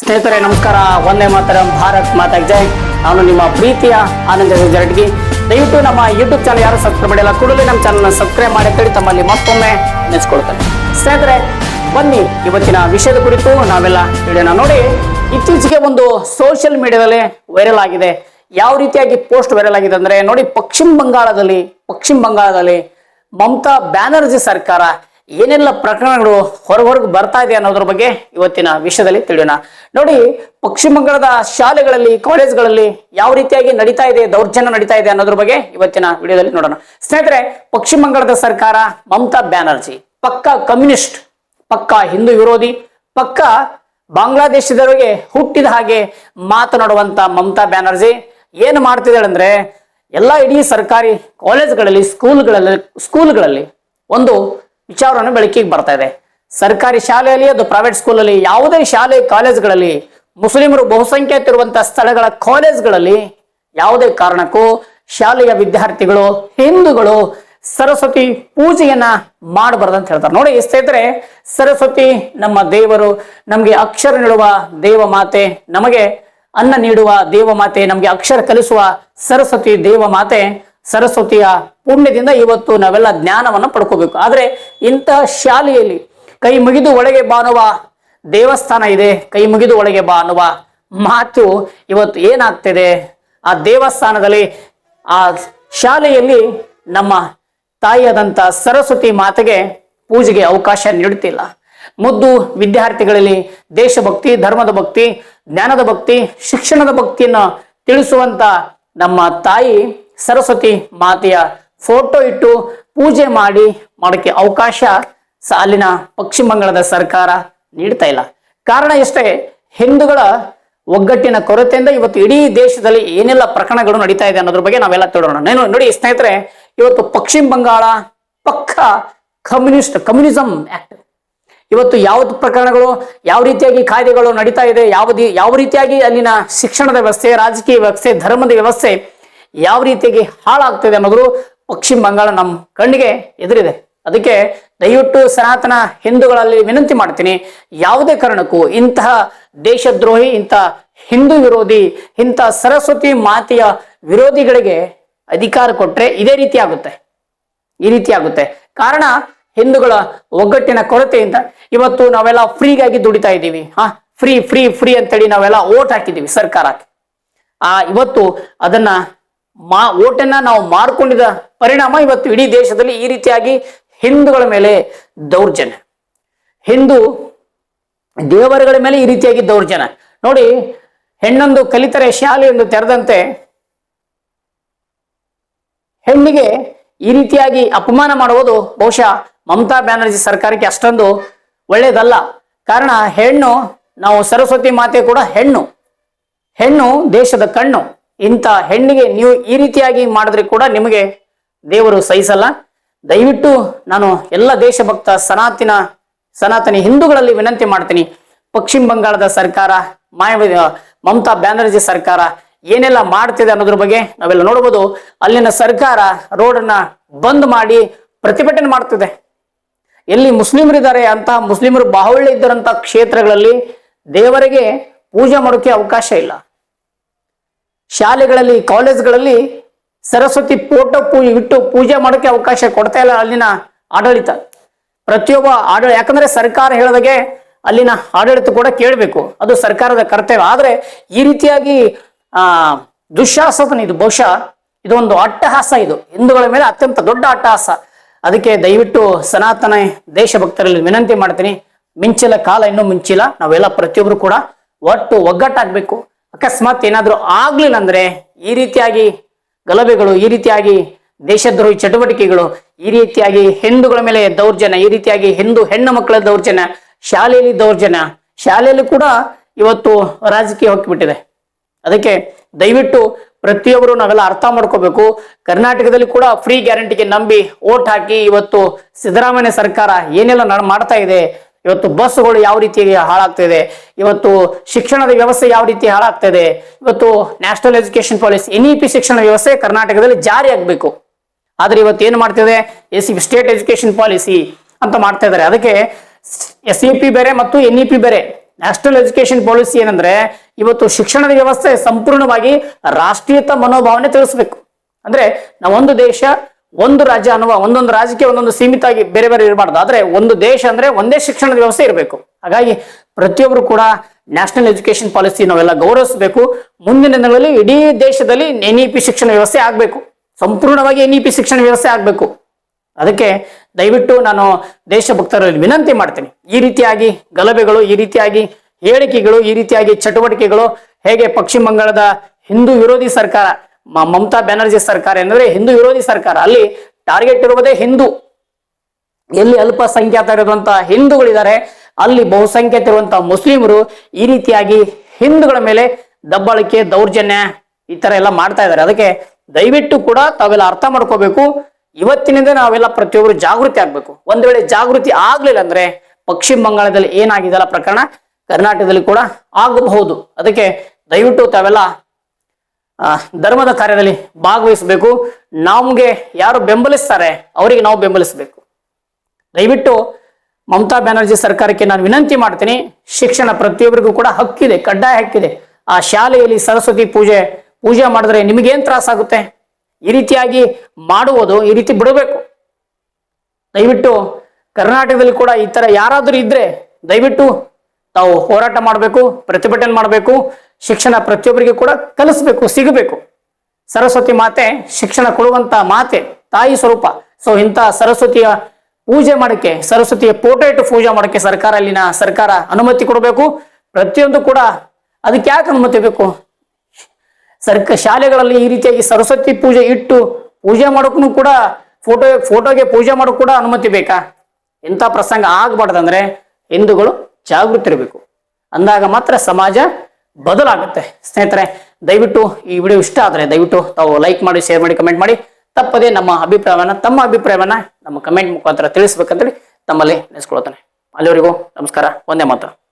ಸ್ನೇಹಿತರೆ, ನಮಸ್ಕಾರ. ಒಂದೇ ಮಾತರಂ, ಭಾರತ್ ಮಾತಾ ಜೈ. ನಾನು ನಿಮ್ಮ ಪ್ರೀತಿಯ ಆನಂದ ಜರಡ್ಗಿ ದಯವಿಟ್ಟು ನಮ್ಮ ಯೂಟ್ಯೂಬ್ ಚಾನಲ್ ಯಾರು ಸಬ್ಸ್ಕ್ರೈಬ್ ಮಾಡಿಲ್ಲ, ಕೂಡಲೇ ನಮ್ಮ ಚಾನಲ್ ಸಬ್ಸ್ಕ್ರೈಬ್ ಮಾಡಿ ತಮ್ಮಲ್ಲಿ ಮತ್ತೊಮ್ಮೆ ನೆನೆಸ್ಕೊಳ್ತೇನೆ. ಸ್ನೇಹಿತರೆ, ಬನ್ನಿ ಇವತ್ತಿನ ವಿಷಯದ ಕುರಿತು ನಾವೆಲ್ಲ ವಿಡಿಯೋನ ನೋಡಿ, ಇತ್ತೀಚೆಗೆ ಒಂದು ಸೋಷಿಯಲ್ ಮೀಡಿಯಾದಲ್ಲಿ ವೈರಲ್ ಆಗಿದೆ. ಯಾವ ರೀತಿಯಾಗಿ ಪೋಸ್ಟ್ ವೈರಲ್ ಆಗಿದೆ ಅಂದ್ರೆ, ನೋಡಿ, ಪಶ್ಚಿಮ ಬಂಗಾಳದಲ್ಲಿ ಪಶ್ಚಿಮ ಬಂಗಾಳದಲ್ಲಿ ಮಮತಾ ಬ್ಯಾನರ್ಜಿ ಸರ್ಕಾರ ಏನೆಲ್ಲ ಪ್ರಕರಣಗಳು ಹೊರ ಹೊರಗೆ ಬರ್ತಾ ಇದೆ ಅನ್ನೋದ್ರ ಬಗ್ಗೆ ಇವತ್ತಿನ ವಿಷಯದಲ್ಲಿ ತಿಳಿಯೋಣ. ನೋಡಿ, ಪಶ್ಚಿಮ ಬಂಗಾಳದ ಶಾಲೆಗಳಲ್ಲಿ, ಕಾಲೇಜ್ಗಳಲ್ಲಿ ಯಾವ ರೀತಿಯಾಗಿ ನಡೀತಾ ಇದೆ, ದೌರ್ಜನ್ಯ ನಡೀತಾ ಇದೆ ಅನ್ನೋದ್ರ ಬಗ್ಗೆ ಇವತ್ತಿನ ವಿಡಿಯೋದಲ್ಲಿ ನೋಡೋಣ. ಸ್ನೇಹಿತರೆ, ಪಶ್ಚಿಮ ಬಂಗಾಳದ ಸರ್ಕಾರ ಮಮತಾ ಬ್ಯಾನರ್ಜಿ, ಪಕ್ಕ ಕಮ್ಯುನಿಸ್ಟ್, ಪಕ್ಕ ಹಿಂದೂ ವಿರೋಧಿ, ಪಕ್ಕ ಬಾಂಗ್ಲಾದೇಶದವರಿಗೆ ಹುಟ್ಟಿದ ಹಾಗೆ ಮಾತನಾಡುವಂತ ಮಮತಾ ಬ್ಯಾನರ್ಜಿ ಏನು ಮಾಡ್ತಿದ್ದಾಳೆ ಅಂದ್ರೆ, ಎಲ್ಲ ಇಡೀ ಸರ್ಕಾರಿ ಕಾಲೇಜ್ಗಳಲ್ಲಿ, ಸ್ಕೂಲ್ಗಳಲ್ಲಿ ಸ್ಕೂಲ್ಗಳಲ್ಲಿ ಒಂದು ವಿಚಾರವನ್ನು ಬೆಳಕಿಗೆ ಬರ್ತಾ ಇದೆ. ಸರ್ಕಾರಿ ಶಾಲೆಯಲ್ಲಿ ಅದು ಪ್ರೈವೇಟ್ ಸ್ಕೂಲಲ್ಲಿ ಯಾವುದೇ ಶಾಲೆ, ಕಾಲೇಜ್ಗಳಲ್ಲಿ ಮುಸ್ಲಿಮರು ಬಹುಸಂಖ್ಯಾತ ಇರುವಂತಹ ಸ್ಥಳಗಳ ಕಾಲೇಜ್ಗಳಲ್ಲಿ ಯಾವುದೇ ಕಾರಣಕ್ಕೂ ಶಾಲೆಯ ವಿದ್ಯಾರ್ಥಿಗಳು, ಹಿಂದೂಗಳು ಸರಸ್ವತಿ ಪೂಜೆಯನ್ನ ಮಾಡಬಾರ್ದು ಅಂತ ಹೇಳ್ತಾರೆ. ನೋಡಿ ಸ್ನೇಹಿತರೆ, ಸರಸ್ವತಿ ನಮ್ಮ ದೇವರು ನಮಗೆ ಅಕ್ಷರ ನೀಡುವ ದೇವ ಮಾತೆ, ನಮಗೆ ಅನ್ನ ನೀಡುವ ದೇವ ಮಾತೆ, ನಮಗೆ ಅಕ್ಷರ ಕಲಿಸುವ ಸರಸ್ವತಿ ದೇವ ಮಾತೆ ಸರಸ್ವತಿಯ ಪುಣ್ಯದಿಂದ ಇವತ್ತು ನಾವೆಲ್ಲ ಜ್ಞಾನವನ್ನು ಪಡ್ಕೋಬೇಕು. ಆದರೆ ಇಂತಹ ಶಾಲೆಯಲ್ಲಿ ಕೈ ಮುಗಿದು ಒಳಗೆ ಬಾ ಅನ್ನುವ ದೇವಸ್ಥಾನ ಇದೆ, ಕೈ ಮುಗಿದು ಒಳಗೆ ಬಾ ಅನ್ನುವ ಮಾತು ಇವತ್ತು ಏನಾಗ್ತಿದೆ? ಆ ದೇವಸ್ಥಾನದಲ್ಲಿ, ಆ ಶಾಲೆಯಲ್ಲಿ ನಮ್ಮ ತಾಯಿಯಾದಂಥ ಸರಸ್ವತಿ ಮಾತೆಗೆ ಪೂಜೆಗೆ ಅವಕಾಶ ನೀಡುತ್ತಿಲ್ಲ. ಮುದ್ದು ವಿದ್ಯಾರ್ಥಿಗಳಲ್ಲಿ ದೇಶಭಕ್ತಿ, ಧರ್ಮದ ಭಕ್ತಿ, ಜ್ಞಾನದ ಭಕ್ತಿ, ಶಿಕ್ಷಣದ ಭಕ್ತಿಯನ್ನು ತಿಳಿಸುವಂತ ನಮ್ಮ ತಾಯಿ ಸರಸ್ವತಿ ಮಾತೆಯ ಫೋಟೋ ಇಟ್ಟು ಪೂಜೆ ಮಾಡಿ ಮಾಡೋಕ್ಕೆ ಅವಕಾಶ ಅಲ್ಲಿನ ಪಶ್ಚಿಮ ಬಂಗಾಳದ ಸರ್ಕಾರ ನೀಡ್ತಾ ಇಲ್ಲ. ಕಾರಣ ಎಷ್ಟೇ, ಹಿಂದೂಗಳ ಒಗ್ಗಟ್ಟಿನ ಕೊರತೆಯಿಂದ ಇವತ್ತು ಇಡೀ ದೇಶದಲ್ಲಿ ಏನೆಲ್ಲ ಪ್ರಕರಣಗಳು ನಡೀತಾ ಇದೆ ಅನ್ನೋದ್ರ ಬಗ್ಗೆ ನಾವೆಲ್ಲ ತಿಳೋಣ ನಾನು ನೋಡಿ ಸ್ನೇಹಿತರೆ, ಇವತ್ತು ಪಶ್ಚಿಮ ಬಂಗಾಳ ಪಕ್ಕ ಕಮ್ಯುನಿಸ್ಟ್, ಕಮ್ಯುನಿಸಂ ಆಕ್ಟ್. ಇವತ್ತು ಯಾವ್ದು ಪ್ರಕರಣಗಳು, ಯಾವ ರೀತಿಯಾಗಿ ಕಾಯ್ದೆಗಳು ನಡೀತಾ ಇದೆ ಯಾವ ಯಾವ ರೀತಿಯಾಗಿ ಅಲ್ಲಿನ ಶಿಕ್ಷಣದ ವ್ಯವಸ್ಥೆ, ರಾಜಕೀಯ ವ್ಯವಸ್ಥೆ, ಧರ್ಮದ ವ್ಯವಸ್ಥೆ ಯಾವ ರೀತಿಯಾಗಿ ಹಾಳಾಗ್ತದೆ ಅನ್ನೋದು ಪಶ್ಚಿಮ ಬಂಗಾಳ ನಮ್ಮ ಕಣ್ಣಿಗೆ ಎದುರಿದೆ. ಅದಕ್ಕೆ ದಯವಿಟ್ಟು ಸನಾತನ ಹಿಂದೂಗಳಲ್ಲಿ ವಿನಂತಿ ಮಾಡ್ತೀನಿ, ಯಾವುದೇ ಕಾರಣಕ್ಕೂ ಇಂತಹ ದೇಶದ್ರೋಹಿ ಇಂತಹ ಹಿಂದೂ ವಿರೋಧಿ, ಇಂಥ ಸರಸ್ವತಿ ಮಾತೆಯ ವಿರೋಧಿಗಳಿಗೆ ಅಧಿಕಾರ ಕೊಟ್ಟರೆ ಇದೇ ರೀತಿ ಆಗುತ್ತೆ. ಈ ರೀತಿ ಆಗುತ್ತೆ. ಕಾರಣ, ಹಿಂದೂಗಳ ಒಗ್ಗಟ್ಟಿನ ಕೊರತೆಯಿಂದ ಇವತ್ತು ನಾವೆಲ್ಲ ಫ್ರೀಗಾಗಿ ದುಡಿತಾ ಇದ್ದೀವಿ. ಹಾ, ಫ್ರೀ ಫ್ರೀ ಫ್ರೀ ಅಂತೇಳಿ ನಾವೆಲ್ಲ ಓಟ್ ಹಾಕಿದ್ದೀವಿ ಸರ್ಕಾರಕ್ಕೆ. ಆ, ಇವತ್ತು ಅದನ್ನ ಮಾ, ಓಟನ್ನ ನಾವು ಮಾರ್ಕೊಂಡಿದ ಪರಿಣಾಮ ಇವತ್ತು ಇಡೀ ದೇಶದಲ್ಲಿ ಈ ರೀತಿಯಾಗಿ ಹಿಂದೂಗಳ ಮೇಲೆ ದೌರ್ಜನ್ಯ. ಹಿಂದೂ ದೇವರುಗಳ ಮೇಲೆ ಈ ರೀತಿಯಾಗಿ ದೌರ್ಜನ್ಯ. ನೋಡಿ, ಹೆಣ್ಣೊಂದು ಕಲಿತರೆ ಶಾಲೆಯೊಂದು ತೆರೆದಂತೆ ಹೆಣ್ಣಿಗೆ ಈ ರೀತಿಯಾಗಿ ಅಪಮಾನ ಮಾಡುವುದು ಬಹುಶಃ ಮಮತಾ ಬ್ಯಾನರ್ಜಿ ಸರ್ಕಾರಕ್ಕೆ ಅಷ್ಟೊಂದು ಒಳ್ಳೆಯದಲ್ಲ. ಕಾರಣ, ಹೆಣ್ಣು, ನಾವು ಸರಸ್ವತಿ ಮಾತೆ ಕೂಡ ಹೆಣ್ಣು. ಹೆಣ್ಣು ದೇಶದ ಕಣ್ಣು. ಇಂಥ ಹೆಣ್ಣಿಗೆ ನೀವು ಈ ರೀತಿಯಾಗಿ ಮಾಡಿದ್ರೆ ಕೂಡ ನಿಮಗೆ ದೇವರು ಸಹಿಸಲ್ಲ. ದಯವಿಟ್ಟು ನಾನು ಎಲ್ಲ ದೇಶಭಕ್ತ ಸನಾತನ, ಸನಾತನಿ ಹಿಂದೂಗಳಲ್ಲಿ ವಿನಂತಿ ಮಾಡ್ತೀನಿ. ಪಶ್ಚಿಮ ಬಂಗಾಳದ ಸರ್ಕಾರ, ಮಾಯಾವತಿ, ಮಮತಾ ಬ್ಯಾನರ್ಜಿ ಸರ್ಕಾರ ಏನೆಲ್ಲ ಮಾಡ್ತಿದೆ ಅನ್ನೋದ್ರ ಬಗ್ಗೆ ನಾವೆಲ್ಲ ನೋಡಬಹುದು ಅಲ್ಲಿನ ಸರ್ಕಾರ ರೋಡನ್ನ ಬಂದ್ ಮಾಡಿ ಪ್ರತಿಭಟನೆ ಮಾಡ್ತಿದೆ. ಎಲ್ಲಿ ಮುಸ್ಲಿಮರಿದ್ದಾರೆ ಅಂತ, ಮುಸ್ಲಿಮರು ಬಾಹುಳ್ಯ ಇದ್ದರಂತ ಕ್ಷೇತ್ರಗಳಲ್ಲಿ ದೇವರಿಗೆ ಪೂಜೆ ಮಾಡೋಕೆ ಅವಕಾಶ ಇಲ್ಲ. ಶಾಲೆಗಳಲ್ಲಿ, ಕಾಲೇಜ್ಗಳಲ್ಲಿ ಸರಸ್ವತಿ ಫೋಟೋ ಪೂಜೆ ಇಟ್ಟು ಪೂಜೆ ಮಾಡೋಕ್ಕೆ ಅವಕಾಶ ಕೊಡ್ತಾ ಇಲ್ಲ ಅಲ್ಲಿನ ಆಡಳಿತ. ಪ್ರತಿಯೊಬ್ಬ ಆಡಳಿತ, ಯಾಕಂದ್ರೆ ಸರ್ಕಾರ ಹೇಳಿದಾಗೆ ಅಲ್ಲಿನ ಆಡಳಿತ ಕೂಡ ಕೇಳಬೇಕು. ಅದು ಸರ್ಕಾರದ ಕರ್ತವ್ಯ. ಆದರೆ ಈ ರೀತಿಯಾಗಿ, ಆ ಇದು ಬಹುಶಃ ಇದೊಂದು ಅಟ್ಟಹಾಸ ಇದು. ಹಿಂದೂಗಳ ಮೇಲೆ ಅತ್ಯಂತ ದೊಡ್ಡ ಅಟ್ಟಹಾಸ. ಅದಕ್ಕೆ ದಯವಿಟ್ಟು ಸನಾತನ ದೇಶಭಕ್ತರಲ್ಲಿ ವಿನಂತಿ ಮಾಡ್ತೀನಿ, ಮಿಂಚಿಲ್ಲ, ಕಾಲ ಇನ್ನೂ ಮಿಂಚಿಲ್ಲ. ನಾವೆಲ್ಲ ಪ್ರತಿಯೊಬ್ರು ಕೂಡ ಒಟ್ಟು ಒಗ್ಗಟ್ಟಾಗ್ಬೇಕು. ಅಕಸ್ಮಾತ್ ಏನಾದರೂ ಆಗ್ಲಿಲ್ಲ ಅಂದ್ರೆ ಈ ರೀತಿಯಾಗಿ ಗಲಭೆಗಳು, ಈ ರೀತಿಯಾಗಿ ದೇಶದ್ರೋಹಿ ಚಟುವಟಿಕೆಗಳು, ಈ ರೀತಿಯಾಗಿ ಹಿಂದೂಗಳ ಮೇಲೆ ದೌರ್ಜನ್ಯ, ಈ ರೀತಿಯಾಗಿ ಹಿಂದೂ ಹೆಣ್ಣು ಮಕ್ಕಳ ದೌರ್ಜನ್ಯ, ಶಾಲೆಯಲ್ಲಿ ದೌರ್ಜನ್ಯ, ಶಾಲೆಯಲ್ಲಿ ಕೂಡ ಇವತ್ತು ರಾಜಕೀಯ ಹೋಗಿಬಿಟ್ಟಿದೆ. ಅದಕ್ಕೆ ದಯವಿಟ್ಟು ಪ್ರತಿಯೊಬ್ಬರು ನಾವೆಲ್ಲ ಅರ್ಥ ಮಾಡ್ಕೋಬೇಕು. ಕರ್ನಾಟಕದಲ್ಲಿ ಕೂಡ ಫ್ರೀ ಗ್ಯಾರಂಟಿಗೆ ನಂಬಿ ಓಟ್ ಹಾಕಿ ಇವತ್ತು ಸಿದ್ದರಾಮಯ್ಯ ಸರ್ಕಾರ ಏನೆಲ್ಲ ಮಾಡ್ತಾ ಇದೆ ಇವತ್ತು ಬಸ್ಗಳು ಯಾವ ರೀತಿಯಾಗಿ ಹಾಳಾಗ್ತಿದೆ? ಇವತ್ತು ಶಿಕ್ಷಣದ ವ್ಯವಸ್ಥೆ ಯಾವ ರೀತಿ ಹಾಳಾಗ್ತಿದೆ? ಇವತ್ತು national education policy N E ಶಿಕ್ಷಣ ವ್ಯವಸ್ಥೆ ಕರ್ನಾಟಕದಲ್ಲಿ ಜಾರಿ ಆಗಬೇಕು. ಆದ್ರೆ ಇವತ್ತು ಏನು ಮಾಡ್ತಿದೆ? ಎಸ್ ಸ್ಟೇಟ್ ಎಜುಕೇಶನ್ ಪಾಲಿಸಿ ಅಂತ ಮಾಡ್ತಾ ಇದ್ದಾರೆ. ಅದಕ್ಕೆ ಎಸ್ ಬೇರೆ ಮತ್ತು ಎನ್ ಬೇರೆ. ನ್ಯಾಷನಲ್ ಎಜುಕೇಶನ್ ಪಾಲಿಸಿ ಏನಂದ್ರೆ ಇವತ್ತು ಶಿಕ್ಷಣದ ವ್ಯವಸ್ಥೆ ಸಂಪೂರ್ಣವಾಗಿ ರಾಷ್ಟ್ರೀಯತ ಮನೋಭಾವನೆ ತಿಳಿಸ್ಬೇಕು. ಅಂದ್ರೆ ನಾವೊಂದು ದೇಶ ಒಂದು ರಾಜ್ಯ ಅನ್ನುವ ಒಂದೊಂದು ರಾಜ್ಯಕ್ಕೆ ಒಂದೊಂದು ಸೀಮಿತ ಆಗಿ ಬೇರೆ ಬೇರೆ ಇರಬಾರ್ದು. ಆದ್ರೆ ಒಂದು ದೇಶ ಅಂದ್ರೆ ಒಂದೇ ಶಿಕ್ಷಣದ ವ್ಯವಸ್ಥೆ ಇರಬೇಕು. ಹಾಗಾಗಿ ಪ್ರತಿಯೊಬ್ಬರು ಕೂಡ ನ್ಯಾಷನಲ್ ಎಜುಕೇಶನ್ ಪಾಲಿಸಿ ನಾವೆಲ್ಲ ಗೌರವಿಸಬೇಕು. ಮುಂದಿನ ದಿನಗಳಲ್ಲಿ ಇಡೀ ದೇಶದಲ್ಲಿ ಎನ್ ಪಿ ಶಿಕ್ಷಣ ವ್ಯವಸ್ಥೆ ಆಗಬೇಕು. ಸಂಪೂರ್ಣವಾಗಿ ಎನ್ ಪಿ ಶಿಕ್ಷಣ ವ್ಯವಸ್ಥೆ ಆಗಬೇಕು. ಅದಕ್ಕೆ ದಯವಿಟ್ಟು ನಾನು ದೇಶಭಕ್ತರಲ್ಲಿ ವಿನಂತಿ ಮಾಡ್ತೀನಿ. ಈ ರೀತಿಯಾಗಿ ಗಲಭೆಗಳು, ಈ ರೀತಿಯಾಗಿ ಹೇಳಿಕೆಗಳು, ಈ ರೀತಿಯಾಗಿ ಚಟುವಟಿಕೆಗಳು ಹೇಗೆ ಪಶ್ಚಿಮ ಬಂಗಾಳದ ಹಿಂದೂ ವಿರೋಧಿ ಸರ್ಕಾರ ಮಮತಾ ಬ್ಯಾನರ್ಜಿ ಸರ್ಕಾರ ಏನಂದ್ರೆ ಹಿಂದೂ ವಿರೋಧಿ ಸರ್ಕಾರ. ಅಲ್ಲಿ ಟಾರ್ಗೆಟ್ ಇರುವುದೇ ಹಿಂದೂ. ಎಲ್ಲಿ ಅಲ್ಪಸಂಖ್ಯಾತ ಇರುವಂತಹ ಹಿಂದೂಗಳಿದ್ದಾರೆ, ಅಲ್ಲಿ ಬಹುಸಂಖ್ಯಾತ ಇರುವಂತಹ ಮುಸ್ಲಿಮರು ಈ ರೀತಿಯಾಗಿ ಹಿಂದೂಗಳ ಮೇಲೆ ದಬ್ಬಾಳಿಕೆ, ದೌರ್ಜನ್ಯ ಈ ತರ ಎಲ್ಲ ಮಾಡ್ತಾ ಇದ್ದಾರೆ. ಅದಕ್ಕೆ ದಯವಿಟ್ಟು ಕೂಡ ತಾವೆಲ್ಲ ಅರ್ಥ ಮಾಡ್ಕೋಬೇಕು. ಇವತ್ತಿನಿಂದ ನಾವೆಲ್ಲ ಪ್ರತಿಯೊಬ್ಬರು ಜಾಗೃತಿ ಆಗ್ಬೇಕು. ಒಂದ್ ವೇಳೆ ಜಾಗೃತಿ ಆಗ್ಲಿಲ್ಲ ಅಂದ್ರೆ ಪಶ್ಚಿಮ ಬಂಗಾಳದಲ್ಲಿ ಏನಾಗಿದೆಲ್ಲ ಪ್ರಕರಣ? ಕರ್ನಾಟಕದಲ್ಲಿ ಕೂಡ ಆಗಬಹುದು. ಅದಕ್ಕೆ ದಯವಿಟ್ಟು ತಾವೆಲ್ಲ ಧರ್ಮದ ಕಾರ್ಯದಲ್ಲಿ ಭಾಗವಹಿಸಬೇಕು. ನಮ್ಗೆ ಯಾರು ಬೆಂಬಲಿಸ್ತಾರೆ, ಅವರಿಗೆ ನಾವು ಬೆಂಬಲಿಸಬೇಕು. ದಯವಿಟ್ಟು ಮಮತಾ ಬ್ಯಾನರ್ಜಿ ಸರ್ಕಾರಕ್ಕೆ ನಾನು ವಿನಂತಿ ಮಾಡ್ತೀನಿ, ಶಿಕ್ಷಣ ಪ್ರತಿಯೊಬ್ಬರಿಗೂ ಕೂಡ ಹಕ್ಕಿದೆ, ಕಡ್ಡಾಯ ಹಕ್ಕಿದೆ. ಆ ಶಾಲೆಯಲ್ಲಿ ಸರಸ್ವತಿ ಪೂಜೆ ಪೂಜೆ ಮಾಡಿದ್ರೆ ನಿಮಗೇನ್ ತ್ರಾಸಾಗುತ್ತೆ? ಈ ರೀತಿಯಾಗಿ ಮಾಡುವುದು, ಈ ರೀತಿ ಬಿಡಬೇಕು. ದಯವಿಟ್ಟು ಕರ್ನಾಟಕದಲ್ಲಿ ಕೂಡ ಈ ತರ ಯಾರಾದರೂ ಇದ್ರೆ ದಯವಿಟ್ಟು ತಾವು ಹೋರಾಟ ಮಾಡಬೇಕು, ಪ್ರತಿಭಟನೆ ಮಾಡಬೇಕು. ಶಿಕ್ಷಣ ಪ್ರತಿಯೊಬ್ಬರಿಗೆ ಕೂಡ ಕಲಿಸ್ಬೇಕು, ಸಿಗಬೇಕು. ಸರಸ್ವತಿ ಮಾತೆ ಶಿಕ್ಷಣ ಕೊಡುವಂತ ಮಾತೆ, ತಾಯಿ ಸ್ವರೂಪ. ಸೊ ಇಂಥ ಸರಸ್ವತಿಯ ಪೂಜೆ ಮಾಡಕ್ಕೆ, ಸರಸ್ವತಿಯ ಇಟ್ಟು ಪೂಜೆ ಮಾಡಕ್ಕೆ ಸರ್ಕಾರ ಅಲ್ಲಿನ ಸರ್ಕಾರ ಅನುಮತಿ ಕೊಡಬೇಕು. ಪ್ರತಿಯೊಂದು ಕೂಡ ಅದಕ್ಕೆ ಯಾಕೆ ಅನುಮತಿ ಬೇಕು? ಸರ್ಕ, ಶಾಲೆಗಳಲ್ಲಿ ಈ ರೀತಿಯಾಗಿ ಸರಸ್ವತಿ ಪೂಜೆ ಇಟ್ಟು ಪೂಜೆ ಮಾಡೋಕ್ಕೂ ಕೂಡ ಫೋಟೋ, ಫೋಟೋಗೆ ಪೂಜೆ ಮಾಡೋಕ್ ಕೂಡ ಅನುಮತಿ ಬೇಕಾ? ಇಂಥ ಪ್ರಸಂಗ ಆಗ್ಬಾರ್ದಂದ್ರೆ ಹಿಂದೂಗಳು ಜಾಗೃತಿ ಇರಬೇಕು ಅಂದಾಗ ಮಾತ್ರ ಸಮಾಜ ಬದಲಾಗುತ್ತೆ. ಸ್ನೇಹಿತರೆ, ದಯವಿಟ್ಟು ಈ ವಿಡಿಯೋ ಇಷ್ಟ ಆದರೆ ದಯವಿಟ್ಟು ತಾವು ಲೈಕ್ ಮಾಡಿ ಶೇರ್ ಮಾಡಿ ಕಮೆಂಟ್ ಮಾಡಿ. ತಪ್ಪದೇ ನಮ್ಮ ಅಭಿಪ್ರಾಯವನ್ನ, ತಮ್ಮ ಅಭಿಪ್ರಾಯವನ್ನ ನಮ್ಮ ಕಮೆಂಟ್ ಮುಖಾಂತರ ತಿಳಿಸ್ಬೇಕಂತೇಳಿ ತಮ್ಮಲ್ಲಿ ನೆನೆಸ್ಕೊಳ್ತಾನೆ. ಅಲ್ಲಿವರೆಗೂ ನಮಸ್ಕಾರ, ಒಂದೇ ಮಾತು.